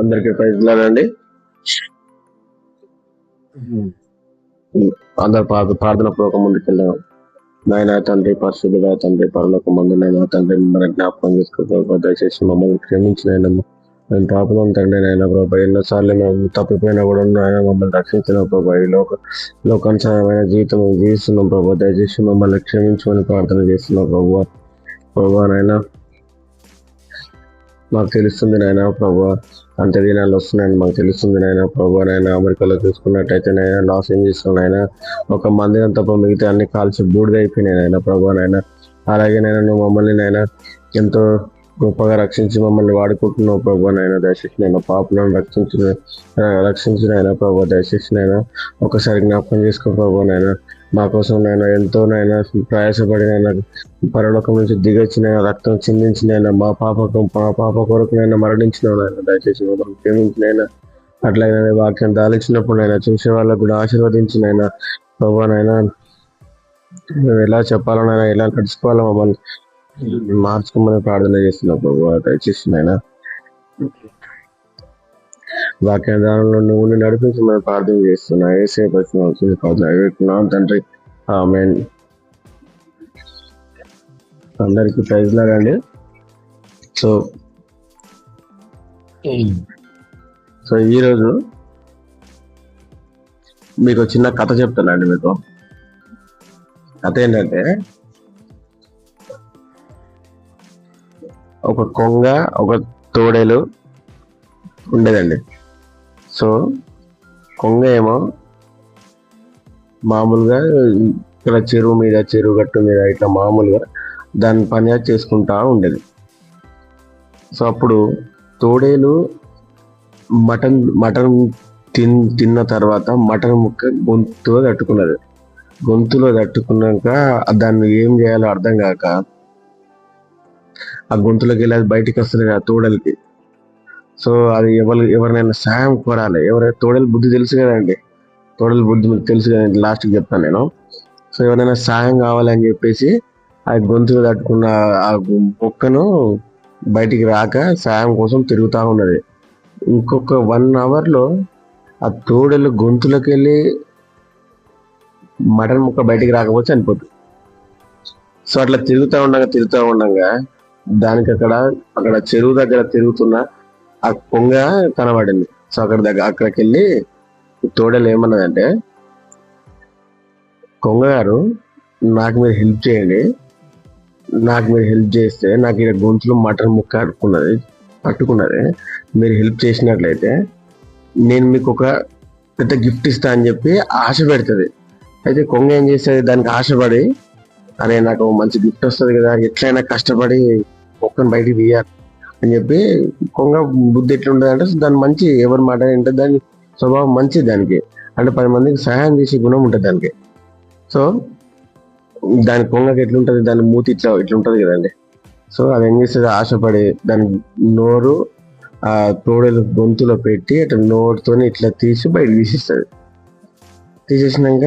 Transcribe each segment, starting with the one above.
అందరికి ప్రజలండి అందరు ప్రార్థ ప్రార్థన పూర్వక ముందుకెళ్ళాం నాయన తండ్రి పరిశుద్ధుగా తండ్రి పరలోక ముందు నాయన తండ్రి మన జ్ఞాపకం చేసుకోకపోతే దయచేసి మమ్మల్ని క్షమించిన మేము పాపం తండ్రి నాయన ప్రభా ఎన్నోసార్లు మేము తప్పిపోయినా కూడా నాయన మమ్మల్ని రక్షించిన ప్రభా. ఈ లోక లోకానుసారమైన జీవితం జీవిస్తున్నాం ప్రభా. దయచేసి మమ్మల్ని క్షమించమని ప్రార్థన చేస్తున్నాం ప్రభా. ప్రభా నాయన మాకు తెలుస్తుంది నాయన ప్రభా అంత దినాలు వస్తున్నాయని మాకు తెలుస్తుంది నాయన. ప్రభు నాయన అమెరికాలో చూసుకున్నట్టయితే నాయన లాస్ ఏంజెస్ నాయన ఒక మందిరం తప్ప మిగతా అన్ని కాల్చి బూడిద అయిపోయినాయి నాయన ప్రభు నాయన. అలాగే నాయన నువ్వు మమ్మల్ని నాయన ఎంతో గొప్పగా రక్షించి మమ్మల్ని వాడుకుంటున్నావు ప్రభు నాయన. దయచేసి నేను పాపలను రక్షించిన రక్షించిన ఆయన ప్రభు. దయచేసి నాయన ఒకసారి జ్ఞాపకం చేసుకో ప్రభు నాయన. మా కోసం నాయన ఎంతో నాయన ప్రయాసపడినైనా పరలోకం నుంచి దిగొచ్చిన రక్తం చిందించినైనా మా పాపకు మా పాప కొరకు నేను మరణించిన నాయన దయచేసి ప్రేమించినైనా ప్రేమించిన అట్లాగే వాక్యం దాలించినప్పుడు నాయన చూసే వాళ్ళకు కూడా ఆశీర్వదించిన ఆయన ప్రభానైనా మేము ఎలా చెప్పాలనైనా ఎలా నడుచుకోవాలో మమ్మల్ని మార్చుకోమని ప్రార్థన చేస్తున్నా ప్రభు. దయచేసి నాయన వాక్యాధారంలో నువ్వు నడిపించి మనం ప్రార్థన చేస్తున్నా. ఏసేపు వచ్చిన ప్రార్థన తండ్రి ఆమె అందరికీ ప్రైజ్ లాగండి సో సో ఈరోజు మీకు చిన్న కథ చెప్తానండి మీకు కథ ఏంటంటే ఒక కొంగ ఒక తోడేలు ఉండేదండి. సో కొంగ ఏమో మామూలుగా ఇక్కడ చెరువు మీద చెరువు గట్టు మీద ఇట్లా మామూలుగా దాని పని చేసుకుంటా ఉండేది. సో అప్పుడు తోడేలు మటన్ మటన్ తిన్ తిన్న తర్వాత మటన్ ముక్క గొంతులో తట్టుకున్నది. గొంతులో తట్టుకున్నాక దాన్ని ఏం చేయాలో అర్థం కాక ఆ గొంతులోకి వెళ్ళి అది బయటికి వస్తుంది కదా తోడలకి. సో అది ఎవరు ఎవరినైనా సహాయం కోరాలి. ఎవరైనా తోడలు బుద్ధి తెలుసు కదండి. తోడలు బుద్ధి మీకు తెలుసు కదండి. లాస్ట్కి చెప్తాను నేను. సో ఎవరైనా సాయం కావాలని చెప్పేసి ఆ గొంతులు తట్టుకున్న ఆ మొక్కను బయటికి రాక సాయం కోసం తిరుగుతూ ఉన్నది. ఇంకొక వన్ అవర్లో ఆ తోడలు గొంతులోకి వెళ్ళి మటన్ ముక్క బయటికి రాకపోతే చనిపోతుంది సో అట్లా తిరుగుతూ ఉండగా తిరుగుతూ ఉండగా దానికి అక్కడ అక్కడ చెరువు దగ్గర తిరుగుతున్న ఆ కొంగ కనబడింది. సో అక్కడ దగ్గర అక్కడికి వెళ్ళి తోడలు ఏమన్నదంటే కొంగ గారు నాకు మీరు హెల్ప్ చేయండి. నాకు మీరు హెల్ప్ చేస్తే నాకు ఇక్కడ గొంతులో మటన్ ముక్క అట్టుకున్నది పట్టుకున్నది. మీరు హెల్ప్ చేసినట్లయితే నేను మీకు ఒక పెద్ద గిఫ్ట్ ఇస్తా అని చెప్పి ఆశ పెడుతుంది. అయితే కొంగ ఏం చేస్తుంది? దానికి ఆశపడి అరే నాకు మంచి గిఫ్ట్ వస్తుంది కదా ఎట్లయినా కష్టపడి మొక్కను బయటికి తీయాలి. అని చెప్పి కొంగ బుద్ధి ఎట్లుంటుంది అంటే దాని మంచి ఎవరి మాట ఏంటో దాని స్వభావం మంచిది దానికి. అంటే పది మందికి సహాయం చేసే గుణం ఉంటుంది దానికి. సో దాని కొంగకి ఎట్లుంటుంది దాని మూతి ఇట్లా ఇట్లుంటుంది కదండి. సో అది ఏం చేస్తుంది? ఆశపడి దాని నోరు ఆ తోడలు గొంతులో పెట్టి అట్లా నోరుతోని ఇట్లా తీసి బయట తీసిస్తుంది. తీసేసినాక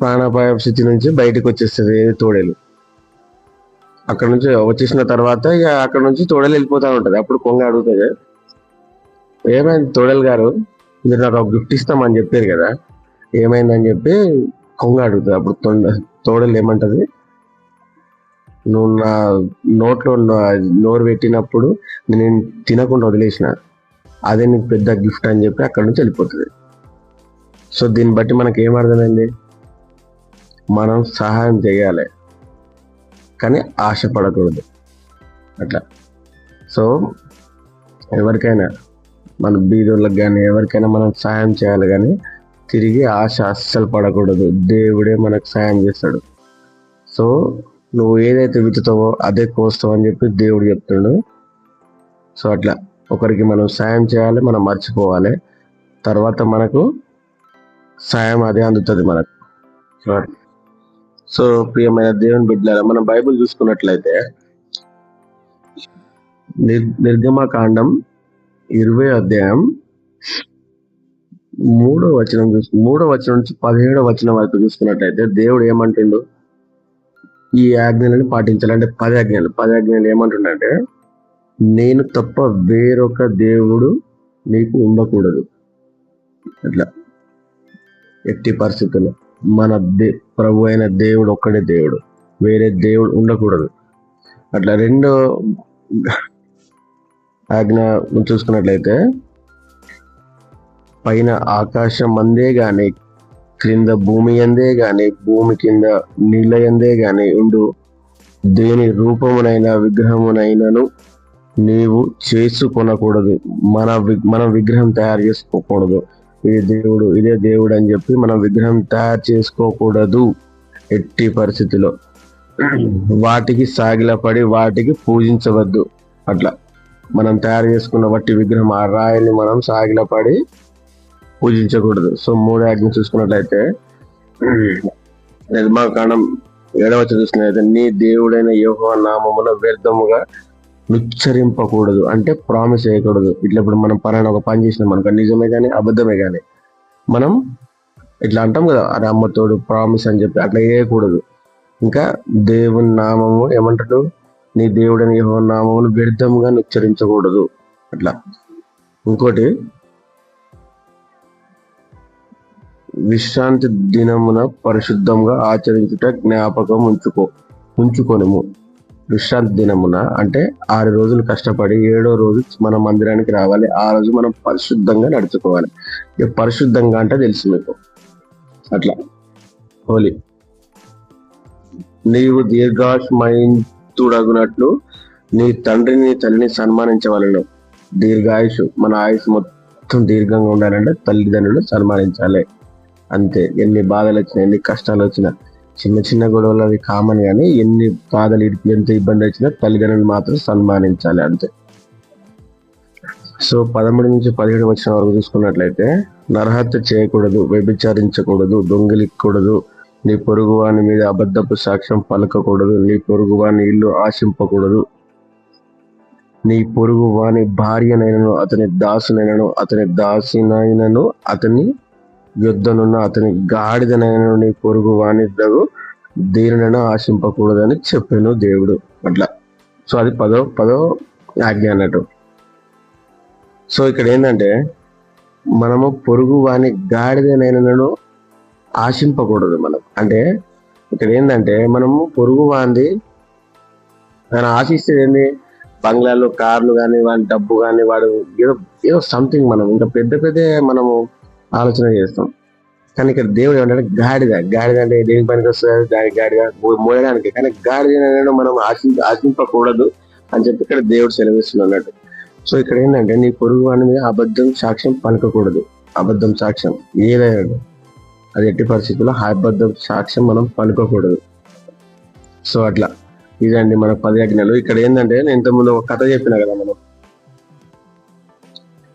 ప్రాణాపాయ స్థితి నుంచి బయటకు వచ్చేస్తుంది తోడేలు. అక్కడ నుంచి వచ్చేసిన తర్వాత ఇక అక్కడ నుంచి తోడలు వెళ్ళిపోతా ఉంటది. అప్పుడు కొంగ అడుగుతుంది. ఏమైంది తోడలు గారు? మీరు నాకు ఒక గిఫ్ట్ ఇస్తామని చెప్పారు కదా. ఏమైందని చెప్పి కొంగ అడుగుతుంది. అప్పుడు తొండ తోడలు ఏమంటది? నువ్వు నా నోట్లో నోరు పెట్టినప్పుడు నేను తినకుండా వదిలేసిన. అదే నీకు పెద్ద గిఫ్ట్ అని చెప్పి అక్కడ నుంచి వెళ్ళిపోతుంది. సో దీన్ని బట్టి మనకి ఏం మనం సహాయం చేయాలి. కానీ ఆశపడకూడదు. అట్లా. సో ఎవరికైనా మన బీదోళ్ళకి కానీ ఎవరికైనా మనం సహాయం చేయాలి కానీ తిరిగి ఆశ అస్సలు పడకూడదు. దేవుడే మనకు సాయం చేస్తాడు. సో నువ్వు ఏదైతే విత్తుతావో అదే కోస్తావు అని చెప్పి దేవుడు చెప్తాడు. సో అట్లా. ఒకరికి మనం సాయం చేయాలి మనం మర్చిపోవాలి. తర్వాత మనకు సాయం అదే అందుతుంది మనకు. సో ప్రియమైన దేవుని బిడ్డలారా మనం బైబిల్ చూసుకున్నట్లయితే నిర్గమకాండం ఇరవై అధ్యాయం మూడో వచనం చూసు మూడో వచనం నుంచి పదిహేడో వచనం వరకు చూసుకున్నట్లయితే దేవుడు ఏమంటుండు? ఈ ఆజ్ఞలను పాటించాలంటే పది ఆజ్ఞలు. పది ఆజ్ఞలు ఏమంటుండంటే నేను తప్ప వేరొక దేవుడు నీకు ఉండకూడదు. అట్లా. ఎట్టి పరిస్థితుల్లో. మన దే ప్రభు అయిన దేవుడు ఒక్కడే దేవుడు. వేరే దేవుడు ఉండకూడదు. అట్లా రెండో ఆజ్ఞ చూసుకున్నట్లయితే పైన ఆకాశం అందే కానీ క్రింద భూమి అందే కానీ భూమి కింద నీళ్ళ ఎందే కానీ ఉండు దేని రూపమునైన విగ్రహమునైనను నీవు చేసుకొనకూడదు. మన వి- మనం విగ్రహం తయారు చేసుకోకూడదు. ఇది దేవుడు ఇదే దేవుడు అని చెప్పి మనం విగ్రహం తయారు చేసుకోకూడదు ఎట్టి పరిస్థితిలో. వాటికి సాగిలపడి వాటికి పూజించవద్దు. అట్లా మనం తయారు చేసుకున్న వట్టి విగ్రహం ఆ రాయిని మనం సాగిలపడి పూజించకూడదు. సో మూడు ఆజ్ఞ చూసుకున్నట్లయితే నిర్మాకాండం ఏడవచ్చు చూసుకున్నట్లయితే నీ దేవుడైన యోహో నామమున వ్యర్థముగా ఉచ్చరింపకూడదు అంటే ప్రామిస్ చేయకూడదు. ఇట్లా ఇప్పుడు మనం పలానా ఒక పని చేసినాం మనకు నిజమే కానీ అబద్ధమే కానీ మనం ఇట్లా అంటాం కదా అరే అమ్మతోడు ప్రామిస్ అని చెప్పి అట్లా చేయకూడదు. ఇంకా దేవుని నామము ఏమంటాడు నీ దేవుడని యహో నామమును వ్యర్థముగా ఉచ్చరించకూడదు అట్లా. ఇంకోటి విశ్రాంతి దినమున పరిశుద్ధంగా ఆచరించుట జ్ఞాపకం ఉంచుకో ఉంచుకొనుము. విశ్రాంతి దినమున అంటే ఆరు రోజులు కష్టపడి ఏడో రోజు మన మందిరానికి రావాలి ఆ రోజు మనం పరిశుద్ధంగా నడుచుకోవాలి. ఇక పరిశుద్ధంగా అంటే తెలుసు మీకు. అట్లా. హోలీ. నీవు దీర్ఘాయుష్మయంతుడగునట్లు నీ తండ్రిని తల్లిని సన్మానించవలను. దీర్ఘాయుష్ మన ఆయుష్ మొత్తం దీర్ఘంగా ఉండాలంటే తల్లిదండ్రులు సన్మానించాలి. అంతే. ఎన్ని బాధలు వచ్చినా ఎన్ని కష్టాలు వచ్చినా చిన్న చిన్న గొడవలు అవి కామన్ కానీ ఎన్ని బాధలు ఎంత ఇబ్బంది వచ్చినా తల్లిదండ్రులు మాత్రం సన్మానించాలి అంతే. సో పదమూడు నుంచి పదిహేడు వచ్చిన వరకు చూసుకున్నట్లయితే నరహత్య చేయకూడదు వ్యభిచారించకూడదు దొంగిలిక్కూడదు నీ పొరుగువాని మీద అబద్ధపు సాక్ష్యం పలకకూడదు నీ పొరుగువాని ఇల్లు ఆశింపకూడదు నీ పొరుగు వాని భార్యనైనను అతని దాసునైనను అతని దాసినైనను అతని యుద్ధనున్న అతని గాడిదనైన పొరుగు వాని దగు దీనినైనా ఆశింపకూడదని చెప్పాను దేవుడు అట్లా. సో అది పదో పదో ఆజ్ఞ అన్నట్టు. సో ఇక్కడ ఏంటంటే మనము పొరుగు వాని గాడిదనైనను ఆశింపకూడదు మనం. అంటే ఇక్కడ ఏంటంటే మనము పొరుగు వాంది ఆయన ఆశిస్తే ఏంది? బంగ్లాలు కార్లు కానీ వాడి డబ్బు కానీ వాడు ఏదో ఏదో సంథింగ్ మనం. ఇంకా పెద్ద పెద్ద మనము ఆలోచన చేస్తాం. కానీ ఇక్కడ దేవుడు ఏమంటే గాడిద. గాడిద అంటే దేనికి పనికి వస్తుంది దాని గాడిద మోయడానికి. కానీ గాడిద అనేది మనం ఆశి ఆశింపకూడదు అని చెప్పి ఇక్కడ దేవుడు సెలవిస్తుంది అన్నట్టు. సో ఇక్కడ ఏంటంటే నీ పొరుగు వాడి మీద అబద్ధం సాక్ష్యం పలకకూడదు. అబద్ధం సాక్ష్యం ఏదైనా. అది ఎట్టి పరిస్థితుల్లో అబద్ధం సాక్ష్యం మనం పలుకోకూడదు. సో అట్లా. ఇదండి మన పది ఆజ్ఞలు. ఇక్కడ ఏంటంటే నేను ఇంతకుముందు ఒక కథ చెప్పిన కదా మనం.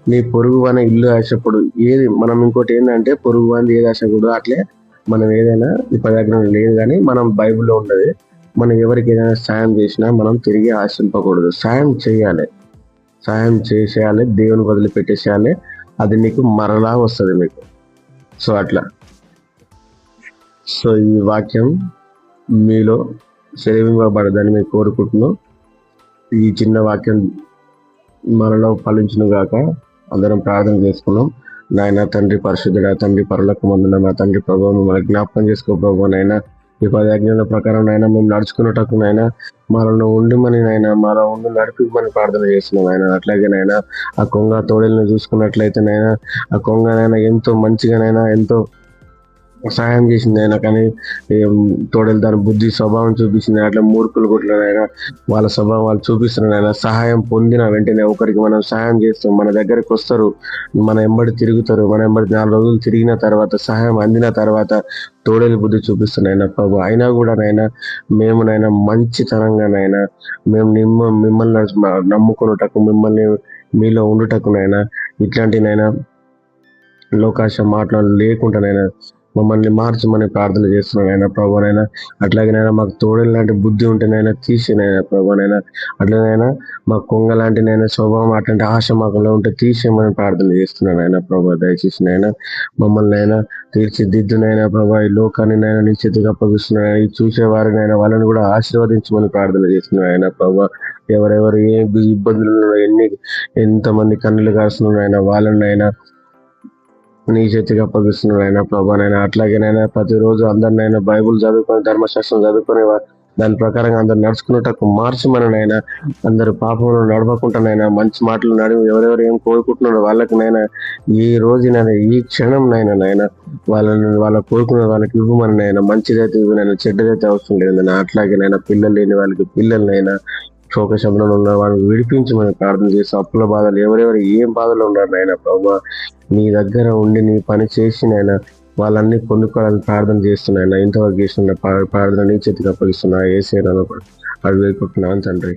నీ పొరుగు వాని ఇల్లు ఆశపడు. ఏది? మనం ఇంకోటి ఏంటంటే పొరుగు వాని ఏది ఆశకూడదు అట్లే మనం ఏదైనా ఈ లేదు కానీ మనం బైబిల్లో ఉన్నది మనం ఎవరికి ఏదైనా సాయం చేసినా మనం తిరిగి ఆశింపకూడదు. సాయం చేయాలి. సాయం చేసేయాలి దేవుని వదిలిపెట్టేసేయాలి. అది నీకు మరలా వస్తుంది మీకు. సో అట్లా. సో ఈ వాక్యం మీలో సెలవింపబడదని మేము కోరుకుంటున్నాం ఈ చిన్న వాక్యం మనలో ఫలించును గాక అందరం ప్రార్థన చేసుకున్నాం. నాయన తండ్రి పరిశుద్ధుడ తండ్రి పరులకు మందున మా తండ్రి ప్రభావం మన జ్ఞాపకం చేసుకో ప్రభు నాయన. మీ పదాజ్ఞల ప్రకారం నాయన మేము నడుచుకున్నటకు నాయన మాలో ఉండిమని నాయన మాలో ఉండి నడిపిమని ప్రార్థన చేస్తున్నాం ఆయన అట్లాగే నాయన ఆ కొంగ తోడేలను చూసుకున్నట్లయితే నాయన ఆ కొంగ నాయన ఎంతో మంచిగానైనా ఎంతో సహాయం చేసింది ఆయన. కానీ ఏం తోడలు దాని బుద్ధి స్వభావం చూపించింది అట్లా మూర్ఖులు కొట్టిన వాళ్ళ స్వభావం వాళ్ళు చూపిస్తున్నారు ఆయన. సహాయం పొందిన వెంటనే ఒకరికి మనం సహాయం చేస్తాం. మన దగ్గరికి వస్తారు. మన ఎంబడి తిరుగుతారు. మన ఎంబడి నాలుగు రోజులు తిరిగిన తర్వాత సహాయం అందిన తర్వాత తోడలి బుద్ధి చూపిస్తున్నాయన ప్రభు. అయినా కూడా నాయన మేము నాయన మంచితనంగానైనా మేము నిమ్మ మిమ్మల్ని నమ్ముకున్నటకు నమ్ముకొనుటకు మిమ్మల్ని మీలో ఉండుటకు నాయన ఇట్లాంటి నాయన లోకాశ మాటలు లేకుండా నాయన మమ్మల్ని మార్చమని ప్రార్థన చేస్తున్నాను ఆయన ప్రభానైనా అట్లాగేనైనా మాకు తోడేలు లాంటి బుద్ధి ఉంటేనైనా తీసేనైనా ప్రభానైనా అట్లనైనా మా కొంగ లాంటినైనా స్వభావం అట్లాంటి ఆశ మాకులో ఉంటే తీసేయమని ప్రార్థన చేస్తున్నాను ఆయన ప్రభా. దయచేసి నైనా మమ్మల్ని అయినా తీర్చిదిద్దునైనా ప్రభా. ఈ లోకాన్ని నైనా నీ చేతికి అప్పగిస్తున్నాను చూసేవారినైనా వాళ్ళని కూడా ఆశీర్వదించమని ప్రార్థన చేస్తున్నాను ఆయన ప్రభా. ఎవరెవరు ఏ ఇబ్బందులు ఎన్ని ఎంతమంది కన్నులు కాస్తున్నారో ఆయన వాళ్ళనైనా నీ చేతికి అప్పగిస్తున్నాడు ఆయన అట్లాగే అట్లాగేనైనా ప్రతిరోజు అందరినైనా బైబుల్ చదువుకొని ధర్మశాస్త్రం చదువుకొని దాని ప్రకారంగా అందరు నడుచుకున్నట్టు మార్చమనైనా అందరు పాపంలో నడవకుండానైనా మంచి మాటలు నడివి ఎవరెవరు ఏం కోరుకుంటున్నారో వాళ్ళకినైనా ఈ రోజునైనా ఈ క్షణం నైనా నాయన వాళ్ళని వాళ్ళ కోరుకున్న వాళ్ళకి ఇవ్వమని నైనా మంచిదైతే ఇవ్వనైనా చెడ్డదైతే అవసరం లేదు అట్లాగే అట్లాగేనైనా పిల్లలు లేని వాళ్ళకి పిల్లలనైనా శోక శబ్దంలో ఉన్న వాళ్ళని విడిపించమని ప్రార్థన చేసి అప్పుల బాధలు ఎవరెవరు ఏం బాధలు ఉన్నారు నాయన ప్రభా? నీ దగ్గర ఉండి నీ పని చేసి నాయన వాళ్ళన్ని పొందుకోవాలని ప్రార్థన చేస్తున్నాయన ఇంతవరకు చేసిన ప్రార్థన నీ చేతికి అప్పగిస్తున్నా. ఏసే వేడుకుంటున్నాను తండ్రి.